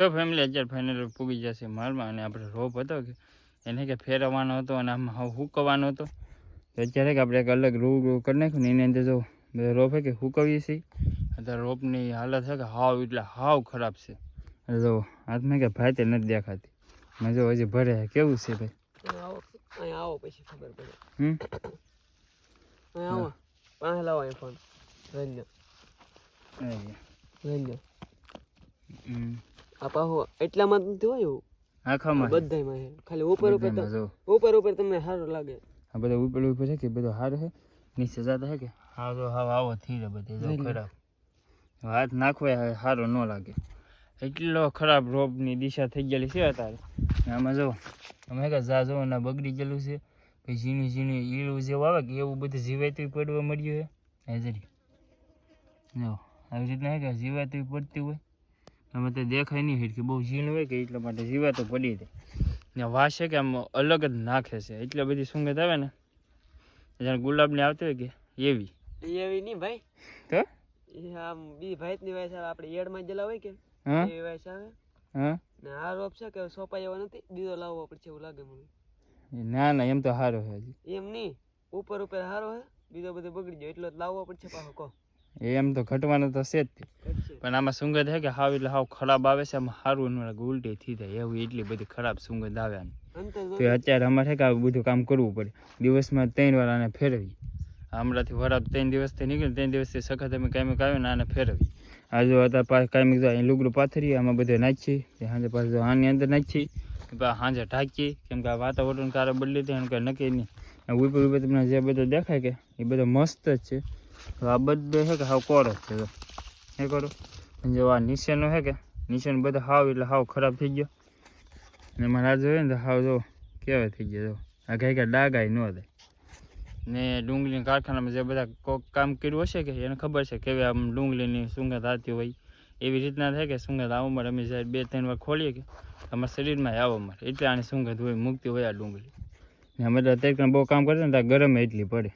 તો ફેમિલી અત્યારે ફાઇનલ પૂગી જશે માલમાં અને આપણે રોપ હતો કે એને કે ફેરવવાનો હતો અને આમાં હુકવાનો હતો. તો અત્યારે કે આપણે એક અલગ રૂ રૂ કરી નાખ્યું ને એની અંદર જો બધા રોપ કે હુકવીએ છીએ. અત્યારે રોપની હાલત છે કે હાવ એટલે હાવ ખરાબ છે. તો જો હાથમાં કે ભાઈ તે નથી દેખાતી. મેં જો હજી ભરે કેવું છે ભાઈ? આવો આવો પછી ખબર પડે. હમ? આવો પાસે લાવો અહીં ફોન રંજો. રંજો હમ. આ પાહો એટલામાં તો નથી હોય એવું? આખામાં. બધાયમાં છે. ખાલી ઉપર ઉપર બધામાં ઉપર ઉપર તમને સારું લાગે. આ બધા ઉપર ઉપર છે કે બધું સારું છે? નીચે જતા છે કે? હા તો હાવ આવો થઈ રહે બધે જો. ખરાબ. હાથ નાખવા સારો ન લાગે. એટલો ખરાબ રોપની દિશા થઈ ગયેલી છે અત્યારે. આમાં જો અમે કે જા જો ના બગડી ગયેલું છે. પછી ઝીણી ઝીણી ઈળું જેવું આવે કે એવું બધું જીવાતું પડવા મળ્યું છે. હાજરી. જો આવી રીતના હે કે જીવાતું પડતી હોય. અમે તો દેખાય નહીં હેઠ કે બહુ ઝીણ હોય કે એટલા માટે જીવાતું પડી જાય. ને વાસે કે આમ અલગ જ નાખે છે. એટલે બધી સુંગત આવે ને જાણે ગુલાબની આવતી હોય કે એવી. એવી નહીં ભાઈ. તો? આમ બી ભાઈની ની આવે. આપણે એડમાં જેલા હોય કે હા? એવી વાયસ આવે. હા? ને આ રોપ છે કે સોપાઈ એવો નથી બીજો લાવવો પડશે એવું લાગે મને. ના ના એમ તો સારો છે એમ નહીં. ઉપર ઉપર હારો હે બીજો બધો બગડી જાય એટલો જ લાવવો પડશે પાછો કહો. એમ તો ઘટવાનું તો છે જ પણ આમાં સુંગત છે કે હાવ એટલે હાવ ખરાબ આવે છે આમાં સારું એનું ઉલટી થઈ જાય. એવું એટલી બધી ખરાબ સુંગત આવે તો અત્યારે અમારે છે કે બધું કામ કરવું પડે. દિવસમાં ત્રણ વાર આને ફેરવી હમણાંથી વરાબ ત્રણ દિવસથી નીકળે ત્રણ દિવસથી સખત અમે કાયમિક આવ્યો ને આને ફેરવી આ હતા અત્યારે કાયમિક અહીં લુગડું પાથરીએ આમાં બધે નાખીએ સાંજે પાછું આની અંદર નાખીએ સાંજે ઢાંકીએ કેમ કે આ વાતાવરણ કારે બદલી દે એમ કે નક્કી નહીં. ઉપર ઉપર તમને જે બધું દેખાય કે એ બધો મસ્ત જ છે. આ બધો છે કે હાવ કોરો છે. એ કરો? જો આ નીચેનો છે કે? નીચેનો બધો હાવ એટલે હાવ ખરાબ થઈ ગયો. ને મારે જોઈએ ને તો હાવ જો કેવા થઈ ગયો. જો આ કઈ કઈ ડાગાય ન થાય. ને ડુંગળીના કારખાનામાં જે બધા કામ કર્યું હશે કે એને ખબર છે કેવી આમ ડુંગળીની સુંગત આવતી હોય. એવી રીતના થાય કે સુંગત આવો મળે. અમે જ્યારે બે ત્રણ વાર ખોલીએ કે અમારા શરીરમાં આવવા મળે. એટલે આની સુંગત હોય, મૂકતી હોય આ ડુંગળી. ને અમે તો અત્યારે બહુ કામ કરતા ને તો ગરમ એટલી પડે.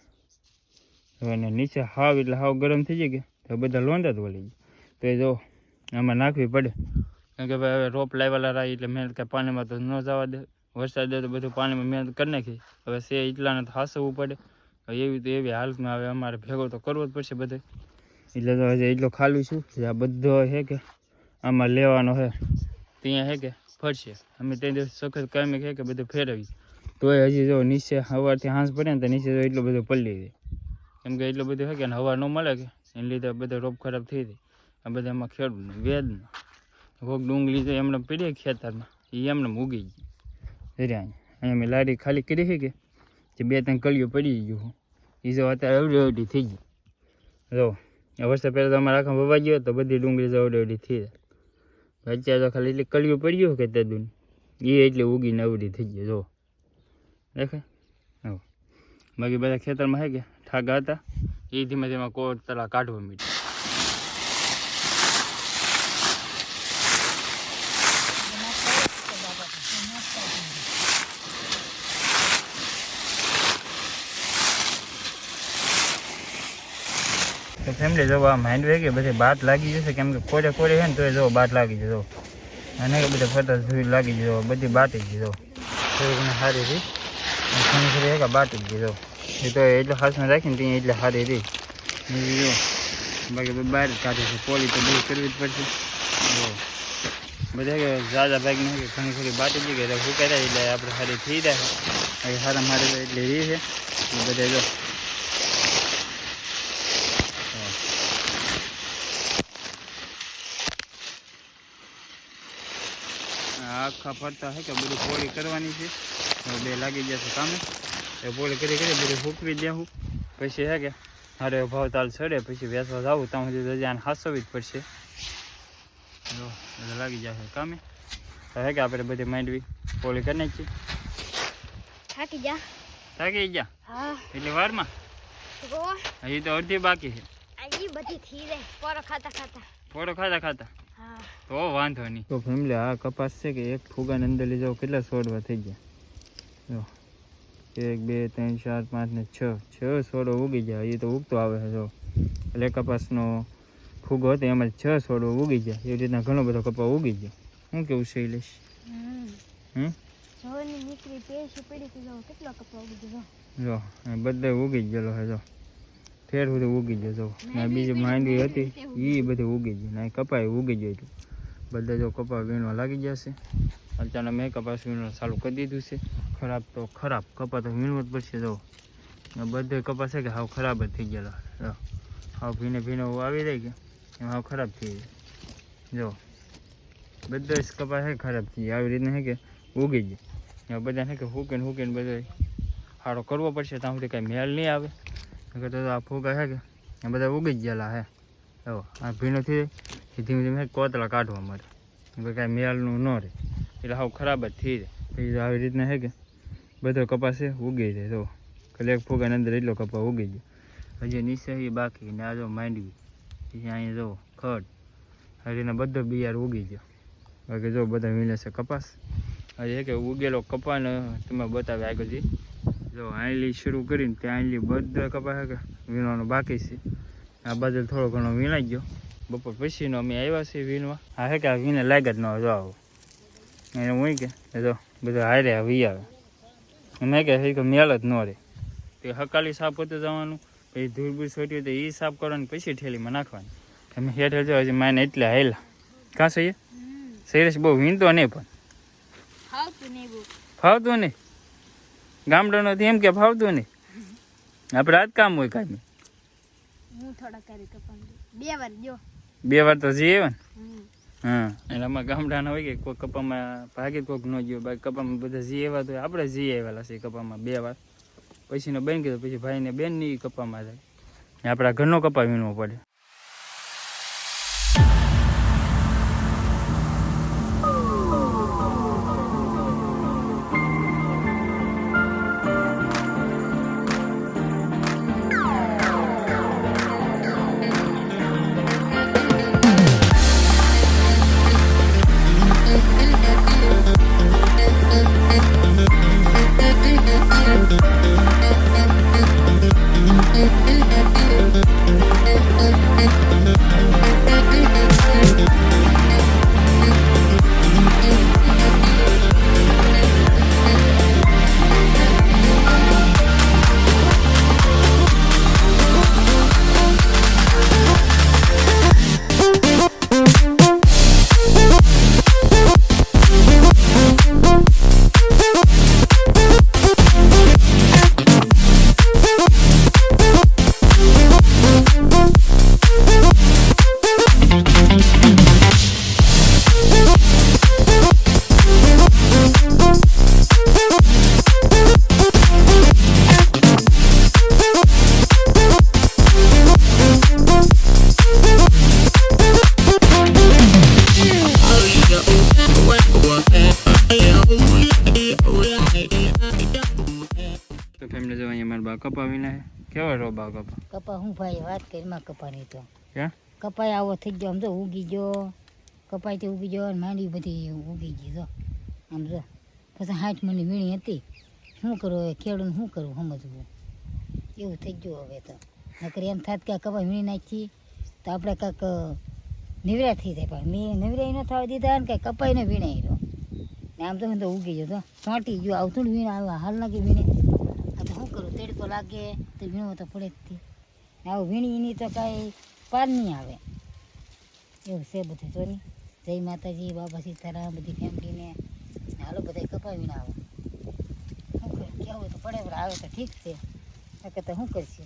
હવે ને નીચે હાવ એટલે હાવ ગરમ થઈ જાય કે, તો બધા લોંડા જ વળી જાય. તો એ જો આમાં નાખવી પડે. કારણ કે ભાઈ હવે રોપ લાવેલા રહી એટલે મહેનત કાંઈ પાણીમાં તો ન જવા દે. વરસાદ દે તો બધું પાણીમાં મહેનત કરી નાખી. હવે સે એટલાને તો હાસવું પડે. એવી તો એવી હાલતમાં હવે અમારે ભેગો તો કરવો જ પડશે બધે. એટલે તો હજી એટલો ખાલી છું આ બધો છે કે, આમાં લેવાનો છે ત્યાં છે કે, ફરશે. અમે તે દિવસ સખત કામે કે બધું ફેરવી તોય હજી જો નીચે સવારથી હાંસ પડે ને તો નીચે જો એટલો બધો પલળી જાય. કેમ કે એટલું બધું છે કે હવા ન મળે કે, એને લીધે બધો રોપ ખરાબ થઈ હતી આ બધા એમાં ખેડૂત વેદનો. કોક ડુંગળી તો એમને પીડી ખેતરમાં એ એમને ઉગી ગઈ જરી અહીંયા મેં લારી ખાલી કરી છે કે, જે બે ત્રણ કળીઓ પડી ગયું એ જો અત્યારે અવડી અવડી થઈ ગઈ. જો વર્ષે પહેલાં તો અમારા આખા વવા ગયો તો બધી ડુંગળી તો અવડી અવડી થઈ જાય. અત્યારે તો ખાલી એટલી કળીઓ પડી ગયું કે તદુન એ એટલી ઉગીને અવડી થઈ ગઈ, જો. દેખાય? બાકી બધા ખેતરમાં હે કે ઠાગા હતા એ ધીમે ધીમે કોટ તલા કાઢવા મીઠા તો ફેમિલી જો આ માઇન્ડ વે કે બધી બાટ લાગી જશે. કેમ કે કોરે કોરે છે ને તો જો બાટ લાગી જશે જો. અને કે બધા ફરતા ધૂળ લાગી જશે બધી બાટી જ જો. થોડી ઘણી સારી રહી અને ઘણી ખરી છે કે બાટી જ જો. એ તો એટલે હાથમાં રાખીને ત્યાં એટલે સારી રહી બીજું જો બાકી બધું બહાર જ કાઢે છે પોલી તો બધી કરવી જ પડશે જો બધા કે ઝાઝા ભાગ ને કે ઘણી ખરી બાટી જ કે ફૂકાઈ જાય એટલે આપણે સારી થઈ જાય હવે સારા મારે તો એટલે રહી છે એ બધા જો આ આખા ફરતા છે કે બધું પોળી કરવાની છે હવે બે લાગી જશે કામે એ પોળી કરી કરી બધું ફૂકવી દેવું પછી હે કે હારે ભાવ તાલ ચડે પછી વેસવા જાવું ત્યાં સુધી રજા આને હાસવવી જ પડશે. જો એટલે લાગી જશે કામે. તો છે કે આપણે બધી માંડવી પોળી કરી નાખીએ થાકી જા થાકી ગયા? હા. એટલે વારમાં? હજી તો અડધી બાકી છે. બધી થઈ જાય પોરો ખાતા ખાતા. પોરો ખાતા ખાતા? તો વાંધો નહીં. તો ફેમિલી આ કપાસ છે કે એક ફુગાની અંદર લઈ જાઓ કેટલા છોડવા થઈ ગયા? જો. એક બે ત્રણ ચાર પાંચ ને છ. છ છોડો ઉગી જાય એ તો ઉગતો આવે છે જો. એટલે કપાસનો ફૂગો હતો એમાં છ છોડો ઉગી જાય એવી રીતના ઘણો બધો કપા ઉગી જાય શું કેવું હમ. નીકળી પેશી પડી જો. બધે ઉગી જ ગયેલો છે જો. ઠેર સુધી ઉગી ગયો જો. બીજી માંડવી હતી એ બધી ઉગી ગઈ ને કપાય ઉગી ગયું બધા જો કપા વીણવા લાગી જશે અચાનક મેં કપાસ વીણવા ચાલુ કરી દીધું છે. ખરાબ તો ખરાબ, કપા તો વીણવો જ પડશે જો. ને બધે કપાસ છે કે હાવ ખરાબ જ થઈ ગયેલા. જો, હાવ ભીને ભીને આવી જાય કે એમ હાવ ખરાબ થઈ જાય જો, બધા જ કપાસ છે ખરાબ થઈ જાય આવી રીતના છે કે ઉગી જાય હવે બધા છે કે હુકીને હુકીને બધા સારો કરવો પડશે. ત્યાં સુધી કાંઈ મેળ નહીં આવે. નકર તો આ ફૂગા છે કે, એ બધા ઉગી જ ગયેલા હે જો, આ ભીનો થઈ જાય. એ ધીમે ધીમે કોતલા કાઢવા મળે કાંઈ મેળનું ન રહે. એટલે હાવ ખરાબ જ થઈ જાય. પછી આવી રીતના છે કે, બધો કપાસ છે, ઉગી જાય. જો ખાલી એક ફૂગાની અંદર એટલો કપા ઉગી ગયો. હજી નીચે બાકી, ને આ જો માંડવી. પછી અહીંયા જો ખડ. આવી રીતના બધો બિયાર ઉગી ગયો. બાકી જો બધા મીલે છે કપાસ. હજી કે ઉગેલો કપાને તમે બતાવે આગળથી જો. આંલી શરૂ કરીને ત્યાં આંલી બધા કપાસ વીણવાનો બાકી છે. આ બાજુ થોડો ઘણો વીણાઈ ગયો. બપોર પછીનો અમે આવ્યા છીએ વીણવા. હા હે કે આ વીણે લાગે જ ન જો આવો. એને હું કે એ જો બધા હારે વી આવે. મેં કે મેળ જ ન રહે. તે હકાલી સાફ હોતું જવાનું પછી ધૂળ બૂળ છોટ્યું તો એ સાફ કરવાની પછી ઠેલીમાં નાખવાની. તમે હેઠળ જો હજી માને એટલે હાયલા કાં સહી સિરિયસ બહુ વીણતો નહીં પણ. ફાવતું નહીં ફાવતું નહીં? ગામડાનો એમ કે ફાવતું નહીં. આપણે આજ કામ હોય કાંઈ. હું થોડા કરી કપાન બે વાર જો બે વાર તો જઈએ ને? હા. એટલે અમારા ગામડાના હોય કે કોઈ કપામાં ભાગે કોઈક ન ગયો બાકી કપામાં બધા જઈ આવ્યા તો આપણે જઈ આવેલા છીએ કપામાં બે વાર. પછીનો બેન કીધું પછી ભાઈને બેનની કપામાં જાય. ને આપણા ઘરનો કપા વીણવો પડે. તો જો અહીંયા મારા બા કપા વિના કેવા રો બા કપા કપા હું ભાઈ વાત કરી માં કપાની તો. કપાય આવો થઈ ગયો આમ તો ઉગી ગયો. કપાય તે ઉગી ગયો માંડી માંડવી બધી ઉગી ગઈ જો. આમ જો. પછી હાથ મની વીણી હતી. શું કરવું હવે? ખેડૂત શું કરવું સમજવું? એવું થઈ ગયું હવે તો. નકરી એમ થાત કે કપાય વીણી નાખી તો આપણે કાંક નિવરા થઈ જાય પણ. મેં નિવરાઈ ન થવા દીધા ને કાંઈ કપાઈને વીણાઈ રહ્યો. ને આમ તો હું તો ઉગી ગયો તો ચોંટી ગયો આવતું વીણ આવે હાલ નાખી વીણે. કરું તડકો લાગે તો વીણવો તો પડે જ તે. આવું વીણીની તો કાંઈ પાર નહીં આવે. એવું છે બધું જો ને જય માતાજી, બાબા સીતારામ, બધી ફેમિલીને. હાલો બધા કપાવીને આવો શું કરે? કેવું તો પડે, પણ આવે તો ઠીક છે. કે તો શું કરશે?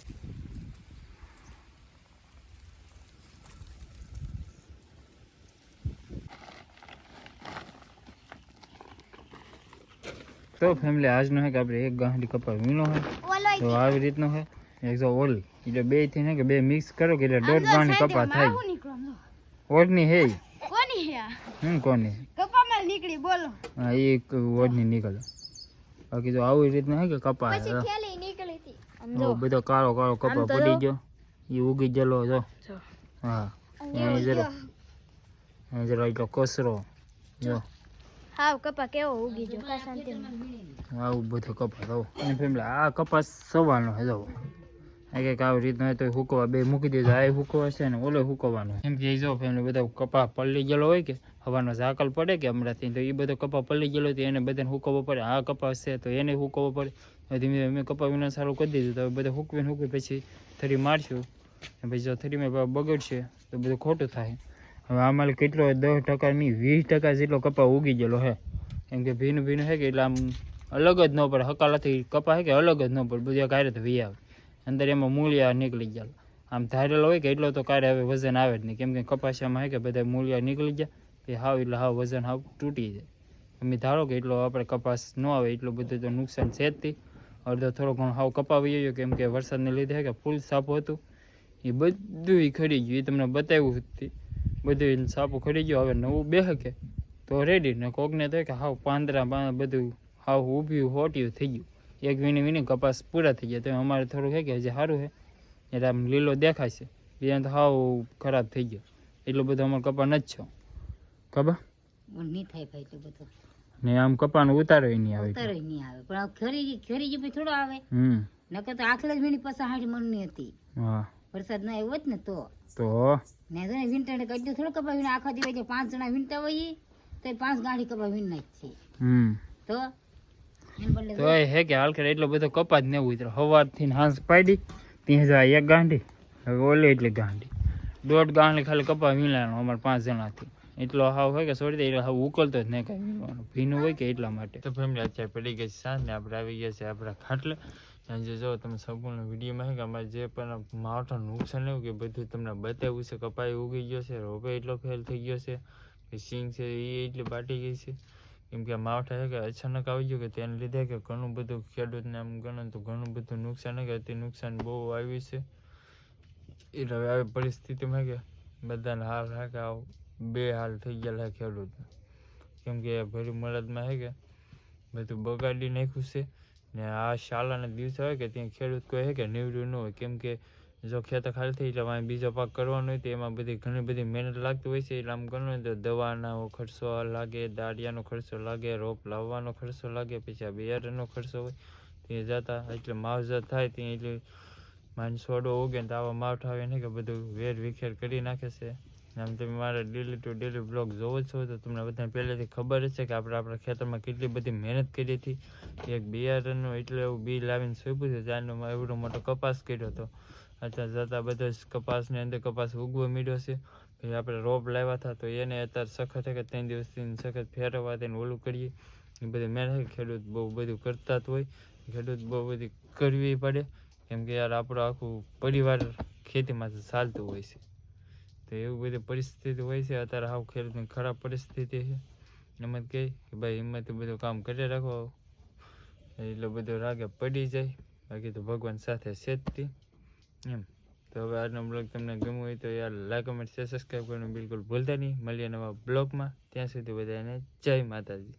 તો ફેમિલી આજનો હે કે આપણે એક ગાંઠી કપા વીણો હોય તો આવી રીતનો હે. એક જો ઓલ એટલે બેથી ને કે બે મિક્સ કરો કે એટલે દોઢ પાણી કપા થાય. ઓઢની હે કોની હે? હમ કોની? કપામાં નીકળી બોલો. હા એ ઓઢની નીકળે. બાકી તો આવી રીતના હે કે કપા પછી ખેલી નીકળી હતી. બધો કાળો કાળો કપા પડી ગયો. એ ઉગી ગયેલો જો. હા અહીં જરો. અહીં જરો એટલો કસરો. જો. હાવ કપા કેવો ઉગી ગયો? કા શાંતિ આવું બધું કપાસ આવો. અને ફેમિલી આ કપાસ સવારનો હે જો. આ કંઈક આવી રીતના તો હુકવા બે મૂકી દેજો. આ હુકવા છે ને ઓલો હુકવાનો. એમ કે જો ફેમિલી બધા કપા પલળી ગયેલો હોય કે હવાનો ઝાકલ પડે કે હમણાંથી તો એ બધો કપા પલળી ગયેલો તો એને બધાને હુકવો પડે. આ કપાસ છે તો એને હુકવો પડે. ધીમે ધીમે કપા વિના સારું કરી દીધું. તો બધા બધું હુકવીને હુકવી પછી થરી મારશું. પછી જો થરીમાં બગડશે તો બધું ખોટું થાય. હવે આમાં કેટલો દસ ટકા નહીં, વીસ ટકા જેટલો કપા ઉગી ગયેલો હે. કેમ કે ભીનું ભીનું છે કે એટલે આમ અલગ જ ન પડે. હકાલાથી કપા છે કે અલગ જ ન પડે. બધું કાંઈ તો વી આવે. અંદર એમાં મૂળિયા નીકળી ગયા આમ ધારેલો હોય કે એટલો તો કાંઈ હવે વજન આવે જ નહીં. કેમ કે કપાસિયામાં છે કે બધા મૂળિયા નીકળી ગયા. કે હાવ એટલે હાવ વજન હાવ તૂટી જાય. તમે ધારો કે એટલો આપણે કપાસ ન આવે, એટલું બધું તો નુકસાન છે જ તે. અડધો થોડો ઘણો હાવ કપાવી ગયો કેમ કે વરસાદને લીધે કે ફૂલ સાપો હતું. એ બધું ખરી ગયું. એ તમને બતાવ્યું હતું બધું સાપો ખરી ગયો હવે નવું બે કે તો રેડી ને કોકને તો કે હાવ પાંદરા બધું હાવ ઊભ્યું હોટ્યું થઈ ગયું. એક વીણી વીણી કપાસ પૂરા થઈ ગયા. તો અમારે થોડું છે કે હજી સારું છે એટલે આમ લીલો દેખાશે. બીજા તો હાવ ખરાબ થઈ ગયો. એટલું બધું અમારો કપા નથી છો. પણ નહીં થાય ભાઈ તો બધું. ને આમ કપાનો ઉતારો નહીં આવે. ઉતારો નહીં આવે. પણ ખરી ખરી જે થોડો આવે. હમ. નકર તો આખલે જ વીણી પાછા હાઠ મણની હતી. હા. વરસાદ ના આવ્યો હોત ને તો. તો? ને તો વીંટાણે કઈ થોડો કપા વીણે આખા દિવસ પાંચ જણા વીણતા હોય તો પાંચ ગાડી કપા વીણ નાખી હમ. તો? તો એ હે કે હાલ કરે એટલો બધો કપા જ ને ઉતરો સવારથી હાંસ પાડી ત્યાં જાય એક ગાંડી હવે ઓલી એટલી ગાંડી દોઢ ગાંડી ખાલી કપા વીણવાનો અમારે પાંચ જણાથી. એટલો હાવ હોય કે છોડી દે એટલે હાવ ઉકલતો જ નહીં કાંઈ ભીનું હોય કે એટલા માટે. તો ફેમિલી અત્યારે પડી ગઈ સાંજ ને આપણે આવી ગયા છે આપણા ખાટલે. સાંજે જો તમે સંપૂર્ણ વિડીયોમાં કે અમારે જે પણ માવઠા નુકસાન એવું કે બધું તમને બતાવ્યું છે, કપાઈ ઉગી ગયો છે રોપે એટલો ફેલ થઈ ગયો છે, કે સિંગ છે, એ એટલી બાટી ગઈ છે. કેમ કે માવઠા કે અચાનક આવી ગયું કે તેને લીધે કે ઘણું બધું ખેડૂતને આમ ગણો તો ઘણું બધું નુકસાન કે અતિ નુકસાન બહુ આવ્યું છે. એટલે હવે આવી પરિસ્થિતિમાં કે બધાને હાલ હા કે બે હાલ થઈ ગયેલા ખેડૂત કેમ કે ભરી મળદમાં છે કે બધું બગાડી નાખ્યું છે. ને આ શાળાના દિવસે હોય કે ત્યાં ખેડૂત છે કે નીવડ્યું ન હોય. કેમ કે જો ખેતર ખાલી થઈ એટલે વાંહે બીજો પાક કરવાનો હોય તો એમાં બધી ઘણી બધી મહેનત લાગતી હોય છે. એટલે આમ ગણો તો દવાના ખર્ચો લાગે, દાળિયાનો ખર્ચો લાગે, રોપ લાવવાનો ખર્ચો લાગે, પછી આ બિયારણનો ખર્ચો હોય. ત્યાં જતા એટલે માવજત થાય, ત્યાં એટલે માન સોડો ઉગે તો આવા માવઠા આવે ને કે બધું વેર વિખેર કરી નાખે છે. આમ તમે મારા ડેલી ટુ ડેલી બ્લોગ જોવો છો તો તમને બધાને પહેલેથી ખબર હશે કે આપણે આપણા ખેતરમાં કેટલી બધી મહેનત કરી હતી. એક બિયારણનું એટલે એવું બી લાવીને સોંપ્યું છે ત્યારનો એવડો મોટો કપાસ કર્યો હતો. અત્યારે જતાં બધો જ કપાસની અંદર કપાસ ઉગવા મીડ્યો છે. પછી આપણે રોપ લાવ્યા હતા તો એને અત્યારે સખત કે ત્રણ દિવસથી સખત ફેરવવા તેને ઓલું કરીએ. એ બધી મહેનત ખેડૂત બહુ બધું કરતા જ હોય. ખેડૂત બહુ બધી કરવી પડે. કેમ કે યાર આપણું આખું પરિવાર ખેતીમાંથી ચાલતું હોય છે. તો એવું બધી પરિસ્થિતિ હોય છે. અત્યારે હાવ ખેડૂતની ખરાબ પરિસ્થિતિ છે. એમ કહે કે ભાઈ હિંમતથી બધું કામ કરી રાખો. એટલો બધો રાગે પડી જાય. બાકી તો ભગવાન સાથે છે એમ. તો હવે આજનો બ્લોગ તમને ગમ્યો હોય તો યાર લાઈક કમેન્ટ શેર સબસ્ક્રાઈબ કરવાનું બિલકુલ ભૂલતા નહીં. મળીએ નવા બ્લોગમાં. ત્યાં સુધી બધાને જય માતાજી.